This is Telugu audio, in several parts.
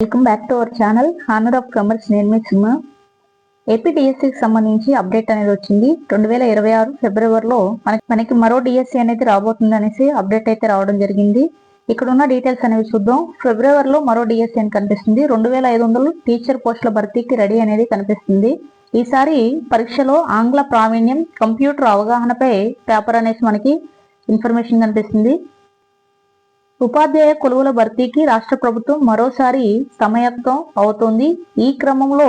Welcome back to our channel honour of commerce నేను మీ సినిమా ఏపీ డిఎస్సికి సంబంధించి అప్డేట్ అనేది వచ్చింది. రెండు వేల ఇరవై ఆరు ఫిబ్రవరిలో మనకి మనకి మరో డిఎస్సి అనేది రాబోతుంది అనేసి అప్డేట్ అయితే రావడం జరిగింది. ఇక్కడ ఉన్న డీటెయిల్స్ అనేవి చూద్దాం. ఫిబ్రవరిలో మరో డిఎస్సి అని కనిపిస్తుంది. రెండు వేల ఐదు వందలు టీచర్ పోస్టుల భర్తీకి రెడీ అనేది కనిపిస్తుంది. ఈసారి పరీక్షలో ఆంగ్ల ప్రావీణ్యం కంప్యూటర్ అవగాహనపై పేపర్ అనేసి మనకి ఇన్ఫర్మేషన్ కనిపిస్తుంది. ఉపాధ్యాయ కొలువుల భర్తీకి రాష్ట్ర ప్రభుత్వం మరోసారి సమయత్వం అవుతోంది. ఈ క్రమంలో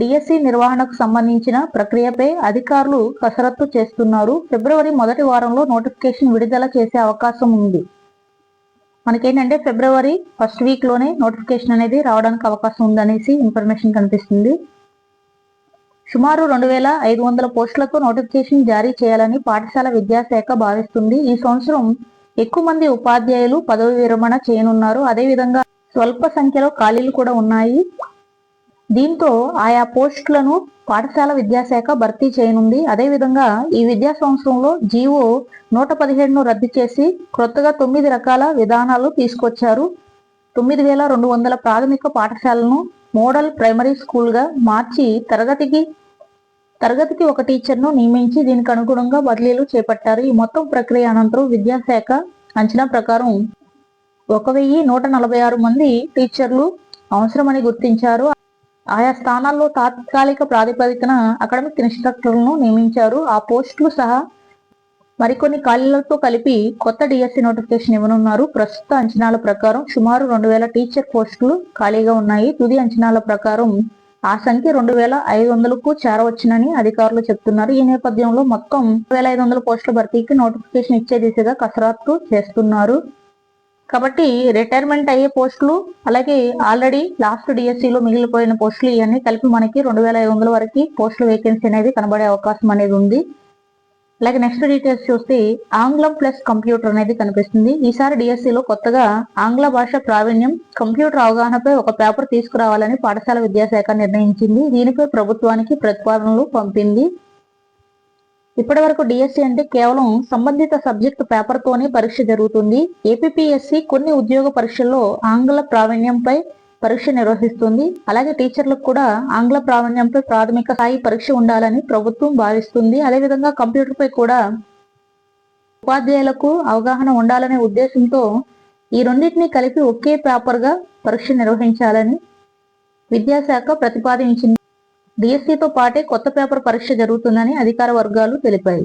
డిఎస్సి నిర్వహణకు సంబంధించిన ప్రక్రియపై అధికారులు కసరత్తు చేస్తున్నారు. ఫిబ్రవరి మొదటి వారంలో నోటిఫికేషన్ విడుదల చేసే అవకాశం ఉంది. మనకేంటంటే ఫిబ్రవరి ఫస్ట్ వీక్లోనే నోటిఫికేషన్ అనేది రావడానికి అవకాశం ఉందనేసి ఇన్ఫర్మేషన్ కనిపిస్తుంది. సుమారు రెండు వేల ఐదు వందల పోస్టులకు నోటిఫికేషన్ జారీ చేయాలని పాఠశాల విద్యాశాఖ భావిస్తుంది. ఈ సంవత్సరం ఎక్కువ మంది ఉపాధ్యాయులు పదవి విరమణ చేయనున్నారు. అదేవిధంగా స్వల్ప సంఖ్యలో ఖాళీలు కూడా ఉన్నాయి. దీంతో ఆయా పోస్టులను పాఠశాల విద్యాశాఖ భర్తీ చేయనుంది. అదేవిధంగా ఈ విద్యా సంవత్సరంలో జీవో నూట పదిహేడును రద్దు చేసి క్రొత్తగా తొమ్మిది రకాల విధానాలు తీసుకొచ్చారు. తొమ్మిది వేల రెండు వందల ప్రాథమిక పాఠశాలను మోడల్ ప్రైమరీ స్కూల్గా మార్చి తరగతికి తరగతికి ఒక టీచర్ను నియమించి దీనికి అనుగుణంగా బదిలీలు చేపట్టారు. ఈ మొత్తం ప్రక్రియ అనంతరం విద్యాశాఖ అంచనా ప్రకారం ఒక వెయ్యి నూట నలభై ఆరు మంది టీచర్లు అవసరమని గుర్తించారు. ఆయా స్థానాల్లో తాత్కాలిక ప్రాతిపదికన అకాడమిక్ ఇన్స్ట్రక్టర్లను నియమించారు. ఆ పోస్టులు సహా మరికొన్ని ఖాళీలతో కలిపి కొత్త డిఎస్సి నోటిఫికేషన్ ఇవ్వనున్నారు. ప్రస్తుత అంచనాల ప్రకారం సుమారు రెండు వేల టీచర్ పోస్టులు ఖాళీగా ఉన్నాయి. తుది అంచనాల ప్రకారం ఆ సంఖ్య రెండు వేల ఐదు వందలకు చేరవచ్చునని అధికారులు చెప్తున్నారు. ఈ నేపథ్యంలో మొత్తం వేల ఐదు వందల పోస్టుల భర్తీకి నోటిఫికేషన్ ఇచ్చే దిశగా కసరత్తు చేస్తున్నారు. కాబట్టి రిటైర్మెంట్ అయ్యే పోస్టులు అలాగే ఆల్రెడీ లాస్ట్ డిఎస్సిలో మిగిలిపోయిన పోస్టులు ఇవన్నీ కలిపి మనకి రెండు వేల ఐదు వందల వరకు పోస్టుల వేకెన్సీ అనేది కనబడే అవకాశం అనేది ఉంది. అలాగే నెక్స్ట్ డీటెయిల్స్ చూస్తే ఆంగ్లం ప్లస్ కంప్యూటర్ అనేది కనిపిస్తుంది. ఈసారి డిఎస్సిలో కొత్తగా ఆంగ్ల భాష ప్రావీణ్యం కంప్యూటర్ అవగాహనపై ఒక పేపర్ తీసుకురావాలని పాఠశాల విద్యాశాఖ నిర్ణయించింది. దీనిపై ప్రభుత్వానికి ప్రతిపాదనలు పంపింది. ఇప్పటి వరకు డిఎస్సి అంటే కేవలం సంబంధిత సబ్జెక్టు పేపర్తోనే పరీక్ష జరుగుతుంది. ఏపీఎస్సి కొన్ని ఉద్యోగ పరీక్షల్లో ఆంగ్ల ప్రావీణ్యంపై పరీక్ష నిర్వహిస్తుంది. అలాగే టీచర్లకు కూడా ఆంగ్ల ప్రావీణ్యంపై ప్రాథమిక స్థాయి పరీక్ష ఉండాలని ప్రభుత్వం భావిస్తుంది. అదేవిధంగా కంప్యూటర్ పై కూడా ఉపాధ్యాయులకు అవగాహన ఉండాలనే ఉద్దేశంతో ఈ రెండింటిని కలిపి ఒకే పేపర్గా పరీక్ష నిర్వహించాలని విద్యాశాఖ ప్రతిపాదించింది. డిఎస్సితో పాటే కొత్త పేపర్ పరీక్ష జరుగుతుందని అధికార వర్గాలు తెలిపాయి.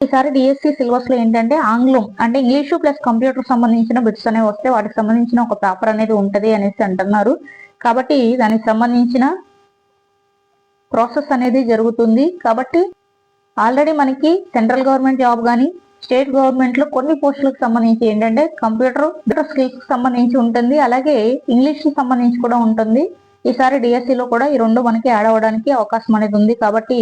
ఈసారి డిఎస్సి సిలబస్లో ఏంటంటే ఆంగ్లం అంటే ఇంగ్లీషు ప్లస్ కంప్యూటర్ సంబంధించిన బిట్స్ అనేవి వస్తే వాటికి సంబంధించిన ఒక పేపర్ అనేది ఉంటది అనేసి అంటున్నారు. కాబట్టి దానికి సంబంధించిన ప్రాసెస్ అనేది జరుగుతుంది. కాబట్టి ఆల్రెడీ మనకి సెంట్రల్ గవర్నమెంట్ జాబ్ కానీ స్టేట్ గవర్నమెంట్లో కొన్ని పోస్టులకు సంబంధించి ఏంటంటే కంప్యూటర్ స్కిల్స్కి సంబంధించి ఉంటుంది. అలాగే ఇంగ్లీష్కి సంబంధించి కూడా ఉంటుంది. ఈసారి డిఎస్సి లో కూడా ఈ రెండు మనకి యాడ్ అవ్వడానికి అవకాశం అనేది ఉంది. కాబట్టి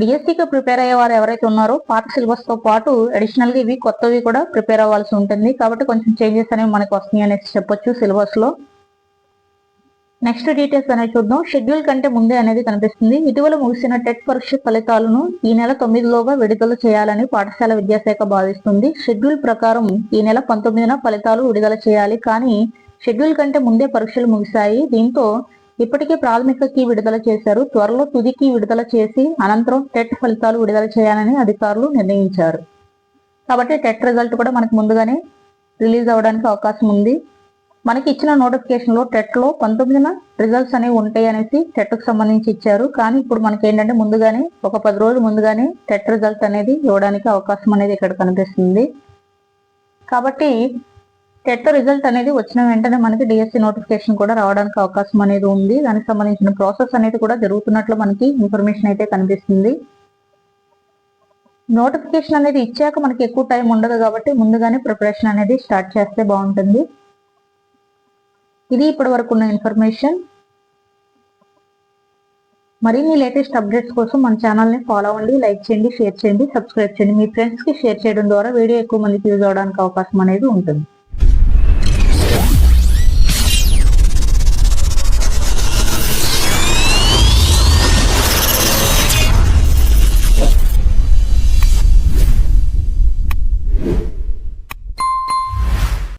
డిఎస్సికి ప్రిపేర్ అయ్యే వారు ఎవరైతే ఉన్నారో పాత సిలబస్తో పాటు అడిషనల్గా ఇవి కొత్తవి కూడా ప్రిపేర్ అవ్వాల్సి ఉంటుంది. కాబట్టి కొంచెం చేంజెస్ అనేవి మనకు వస్తున్నాయి అనేసి చెప్పొచ్చు సిలబస్లో. నెక్స్ట్ డీటెయిల్స్ అనేది చూద్దాం. షెడ్యూల్ కంటే ముందే అనేది కనిపిస్తుంది. ఇటీవల ముగిసిన టెట్ పరీక్ష ఫలితాలను ఈ నెల తొమ్మిదిలోగా విడుదల చేయాలని పాఠశాల విద్యాశాఖ భావిస్తుంది. షెడ్యూల్ ప్రకారం ఈ నెల పంతొమ్మిదిన ఫలితాలు విడుదల చేయాలి. కానీ షెడ్యూల్ కంటే ముందే పరీక్షలు ముగిశాయి. దీంతో ఇప్పటికే ప్రాథమిక కీ విడుదల చేశారు. త్వరలో తుది కీ విడుదల చేసి అనంతరం టెట్ ఫలితాలు విడుదల చేయాలని అధికారులు నిర్ణయించారు. కాబట్టి టెట్ రిజల్ట్ కూడా మనకు ముందుగానే రిలీజ్ అవ్వడానికి అవకాశం ఉంది. మనకి ఇచ్చిన నోటిఫికేషన్లో టెట్లో పంతొమ్మిదిన రిజల్ట్స్ అనేవి ఉంటాయి అనేసి టెట్కు సంబంధించి ఇచ్చారు. కానీ ఇప్పుడు మనకి ఏంటంటే ముందుగానే ఒక పది రోజులు ముందుగానే టెట్ రిజల్ట్ అనేది ఇవ్వడానికి అవకాశం అనేది ఇక్కడ కనిపిస్తుంది. కాబట్టి టెట్ రిజల్ట్ అనేది వచ్చిన వెంటనే మనకి డిఎస్సి నోటిఫికేషన్ కూడా రావడానికి అవకాశం అనేది ఉంది. దానికి సంబంధించిన ప్రాసెస్ అనేది కూడా జరుగుతున్నట్లు మనకి ఇన్ఫర్మేషన్ అయితే కనిపిస్తుంది. నోటిఫికేషన్ అనేది ఇచ్చాక మనకి ఎక్కువ టైం ఉండదు కాబట్టి ముందుగానే ప్రిపరేషన్ అనేది స్టార్ట్ చేస్తే బాగుంటుంది. ఇది ఇప్పటి వరకు ఉన్న ఇన్ఫర్మేషన్ మరిన్ని లేటెస్ట్ అప్డేట్స్ కోసం మన ఛానల్ని ఫాలో అవ్వండి లైక్ చేయండి షేర్ చేయండి సబ్స్క్రైబ్ చేయండి. మీ ఫ్రెండ్స్కి షేర్ చేయడం ద్వారా వీడియో ఎక్కువ మందికి యూజ్ అవడానికి అవకాశం అనేది ఉంటుంది.